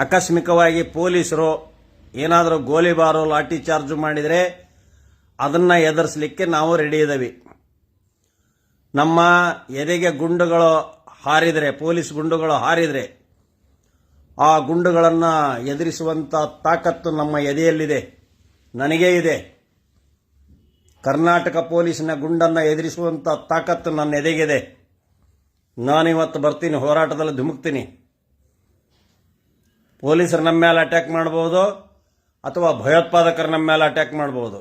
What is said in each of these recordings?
ಆಕಸ್ಮಿಕವಾಗಿ ಪೊಲೀಸರು ಏನಾದರೂ ಗೋಲಿಬಾರು, ಲಾಠಿ ಚಾರ್ಜ್ ಮಾಡಿದರೆ ಅದನ್ನ ಎದುರಿಸಲಿಕ್ಕೆ ನಾವು ರೆಡಿ ಇದ್ದೀವಿ. ನಮ್ಮ ಎದೆಗೆ ಗುಂಡುಗಳು ಹಾರಿದರೆ, ಪೊಲೀಸ್ ಗುಂಡುಗಳು ಹಾರಿದರೆ, ಆ ಗುಂಡುಗಳನ್ನು ಎದುರಿಸುವಂಥ ತಾಕತ್ತು ನಮ್ಮ ಎದೆಯಲ್ಲಿದೆ, ನನಗೇ ಇದೆ. ಕರ್ನಾಟಕ ಪೊಲೀಸಿನ ಗುಂಡನ್ನು ಎದುರಿಸುವಂಥ ತಾಕತ್ತು ನನ್ನ ಎದೆಗಿದೆ. ನಾನಿವತ್ತು ಬರ್ತೀನಿ, ಹೋರಾಟದಲ್ಲಿ ಧುಮುಕ್ತೀನಿ. ಪೊಲೀಸರು ನಮ್ಮ ಮೇಲೆ ಅಟ್ಯಾಕ್ ಮಾಡ್ಬೋದು ಅಥವಾ ಭಯೋತ್ಪಾದಕರು ನಮ್ಮ ಮೇಲೆ ಅಟ್ಯಾಕ್ ಮಾಡ್ಬೋದು.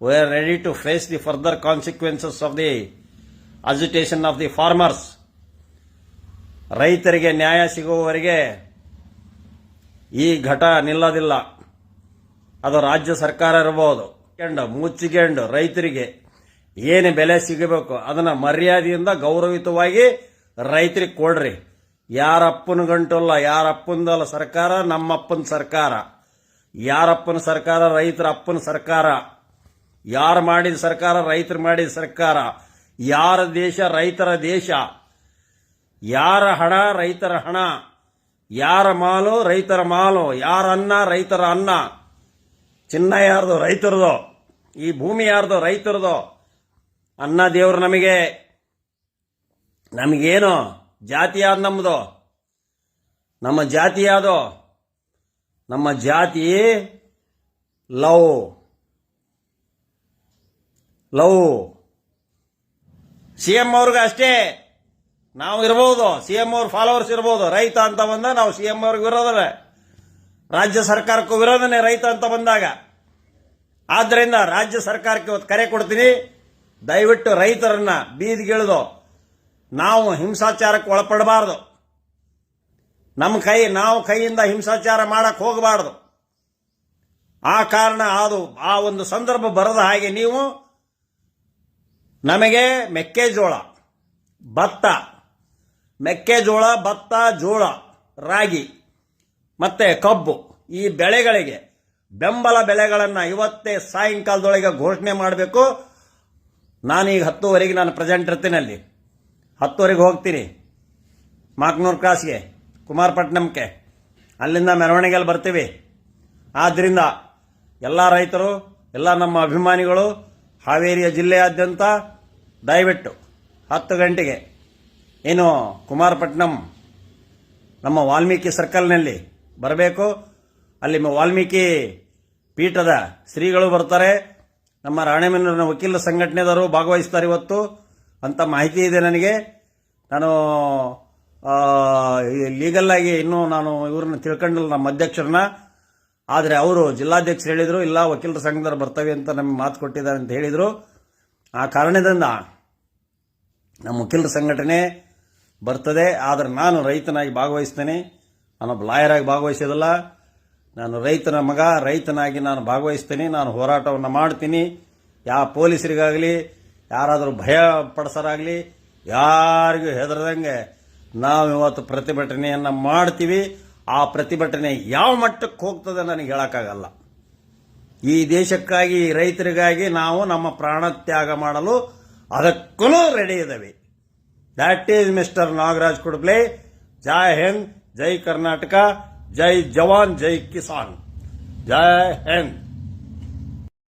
We are ready to face the further consequences of the agitation of the farmers ರೈತರಿಗೆ ನ್ಯಾಯ ಸಿಗುವವರೆಗೆ ಈ ಘಟ ನಿಲ್ಲೋದಿಲ್ಲ. ಅದು ರಾಜ್ಯ ಸರ್ಕಾರ ಇರಬಹುದು ಕೆಂಡು ಮುಚ್ಚಿಗೆಂಡು ರೈತರಿಗೆ ಏನು ಬೆಲೆ ಸಿಗಬೇಕು ಅದನ್ನು ಮರ್ಯಾದೆಯಿಂದ ಗೌರವಿತವಾಗಿ ರೈತರಿಗೆ ಕೊಡ್ರಿ. ಯಾರಪ್ಪನ ಗಂಟಲ್ಲ, ಯಾರಪ್ಪಂದಲ್ಲ ಸರ್ಕಾರ, ನಮ್ಮಪ್ಪನ ಸರ್ಕಾರ. ಯಾರಪ್ಪನ ಸರ್ಕಾರ, ರೈತರ ಅಪ್ಪನ ಸರ್ಕಾರ. ಯಾರು ಮಾಡಿದ ಸರ್ಕಾರ, ರೈತರು ಮಾಡಿದ ಸರ್ಕಾರ. ಯಾರ ದೇಶ, ರೈತರ ದೇಶ. ಯಾರ ಹಣ, ರೈತರ ಹಣ. ಯಾರ ಮಾಲು, ರೈತರ ಮಾಲು. ಯಾರ ಅನ್ನ, ರೈತರ ಅನ್ನ. ಚಿನ್ನ ಯಾರ್ದು, ರೈತರದು. ಈ ಭೂಮಿ ಯಾರ್ದು, ರೈತರದು. ಅನ್ನ ದೇವರು ನಮಗೆ. ನಮಗೇನು? ಜಾತಿ ನಮ್ಮದು ನಮ್ಮ ಜಾತಿ ಯಾವುದು ನಮ್ಮ ಜಾತಿ ಲವ್ ಲವ್ ಸಿ ಎಂ ಅವ್ರಿಗೆ ಅಷ್ಟೇ. ನಾವು ಇರ್ಬೋದು. ಸಿ ಎಂ ಅವ್ರ ಫಾಲೋವರ್ಸ್ ಇರ್ಬೋದು. ರೈತ ಅಂತ ಬಂದ ನಾವು ಸಿ ಎಂ ಅವ್ರಿಗೆ ವಿರೋಧವೇ. ರಾಜ್ಯ ಸರ್ಕಾರಕ್ಕೂ ವಿರೋಧನೇ ರೈತ ಅಂತ ಬಂದಾಗ. ಆದ್ದರಿಂದ ರಾಜ್ಯ ಸರ್ಕಾರಕ್ಕೆ ಇವತ್ತು ಕರೆ ಕೊಡ್ತೀನಿ. ದಯವಿಟ್ಟು ರೈತರನ್ನ ಬೀದಿಗಿಳಿದು ನಾವು ಹಿಂಸಾಚಾರಕ್ಕೆ ಒಳಪಡಬಾರದು. ನಮ್ಮ ಕೈ, ನಾವು ಕೈಯಿಂದ ಹಿಂಸಾಚಾರ ಮಾಡಕ್ಕೆ ಹೋಗಬಾರ್ದು. ಆ ಕಾರಣ ಅದು, ಆ ಒಂದು ಸಂದರ್ಭ ಬರದ ಹಾಗೆ ನೀವು ನಮಗೆ ಮೆಕ್ಕೆಜೋಳ, ಭತ್ತ ಮೆಕ್ಕೆಜೋಳ, ಭತ್ತ, ಜೋಳ, ರಾಗಿ, ಮತ್ತೆ ಕಬ್ಬು ಈ ಬೆಳೆಗಳಿಗೆ ಬೆಂಬಲ ಬೆಲೆಗಳನ್ನು ಇವತ್ತೇ ಸಾಯಂಕಾಲದೊಳಗೆ ಘೋಷಣೆ ಮಾಡಬೇಕು. ನಾನೀಗ ಹತ್ತುವರೆಗೆ ನಾನು ಪ್ರೆಸೆಂಟ್ ಇರ್ತೀನಿ ಅಲ್ಲಿ ಹತ್ತುವರೆಗೆ ಹೋಗ್ತೀನಿ ಮಾಕ್ನೂರು ಕ್ರಾಸ್ಗೆ ಕುಮಾರಪಟ್ಟಣಂಗೆ ಅಲ್ಲಿಂದ ಮೆರವಣಿಗೆಯಲ್ಲಿ ಬರ್ತೀವಿ. ಆದ್ದರಿಂದ ಎಲ್ಲ ರೈತರು, ಎಲ್ಲ ನಮ್ಮ ಅಭಿಮಾನಿಗಳು ಹಾವೇರಿಯ ಜಿಲ್ಲೆಯಾದ್ಯಂತ ದಯವಿಟ್ಟು ಹತ್ತು ಗಂಟೆಗೆ ಏನು ಕುಮಾರಪಟ್ಟಣಂ ನಮ್ಮ ವಾಲ್ಮೀಕಿ ಸರ್ಕಲ್ನಲ್ಲಿ ಬರಬೇಕು. ಅಲ್ಲಿ ವಾಲ್ಮೀಕಿ ಪೀಠದ ಶ್ರೀಗಳು ಬರ್ತಾರೆ. ನಮ್ಮ ರಾಣೆಬೆನ್ನೂರಿನ ವಕೀಲ ಸಂಘಟನೆದವರು ಭಾಗವಹಿಸ್ತಾರೆ ಇವತ್ತು. ಅಂತ ಮಾಹಿತಿ ಇದೆ ನನಗೆ. ನಾನು ಲೀಗಲ್ ಆಗಿ ಇನ್ನೂ ನಾನು ಇವ್ರನ್ನ ತಿಳ್ಕೊಂಡಿಲ್ಲ, ನಮ್ಮ ಅಧ್ಯಕ್ಷರನ್ನ. ಆದರೆ ಅವರು ಜಿಲ್ಲಾಧ್ಯಕ್ಷರು ಹೇಳಿದರು, ಇಲ್ಲ ವಕೀಲರ ಸಂಘದವ್ರು ಬರ್ತವೆ ಅಂತ ನಮಗೆ ಮಾತು ಕೊಟ್ಟಿದ್ದಾರೆ ಅಂತ ಹೇಳಿದರು. ಆ ಕಾರಣದಿಂದ ನಮ್ಮ ವಕೀಲರ ಸಂಘಟನೆ ಬರ್ತದೆ. ಆದರೆ ನಾನು ರೈತನಾಗಿ ಭಾಗವಹಿಸ್ತೇನೆ. ನಾನೊಬ್ಬ ಲಾಯರಾಗಿ ಭಾಗವಹಿಸೋದಿಲ್ಲ. ನಾನು ರೈತನ ಮಗ, ರೈತನಾಗಿ ನಾನು ಭಾಗವಹಿಸ್ತೇನೆ. ನಾನು ಹೋರಾಟವನ್ನು ಮಾಡ್ತೀನಿ. ಯಾವ ಪೊಲೀಸರಿಗಾಗಲಿ ಯಾರಾದರೂ ಭಯ ಪಡಿಸೋರಾಗಲಿ ಯಾರಿಗೂ ಹೆದರದಂಗೆ ನಾವು ಇವತ್ತು ಪ್ರತಿಭಟನೆಯನ್ನು ಮಾಡ್ತೀವಿ. ಆ ಪ್ರತಿಭಟನೆ ಯಾವ ಮಟ್ಟಕ್ಕೆ ಹೋಗ್ತದೆ ನನಗೆ ಹೇಳೋಕ್ಕಾಗಲ್ಲ. ಈ ದೇಶಕ್ಕಾಗಿ ರೈತರಿಗಾಗಿ ನಾವು ನಮ್ಮ ಪ್ರಾಣ ತ್ಯಾಗ ಮಾಡಲು ಅದಕ್ಕೂ ರೆಡಿ ಇದ್ದೇವೆ. That is mister Nagaraj Kudble. Jai Hind, Jai Karnataka, Jai Jawan, Jai Kisan. Jai Hind.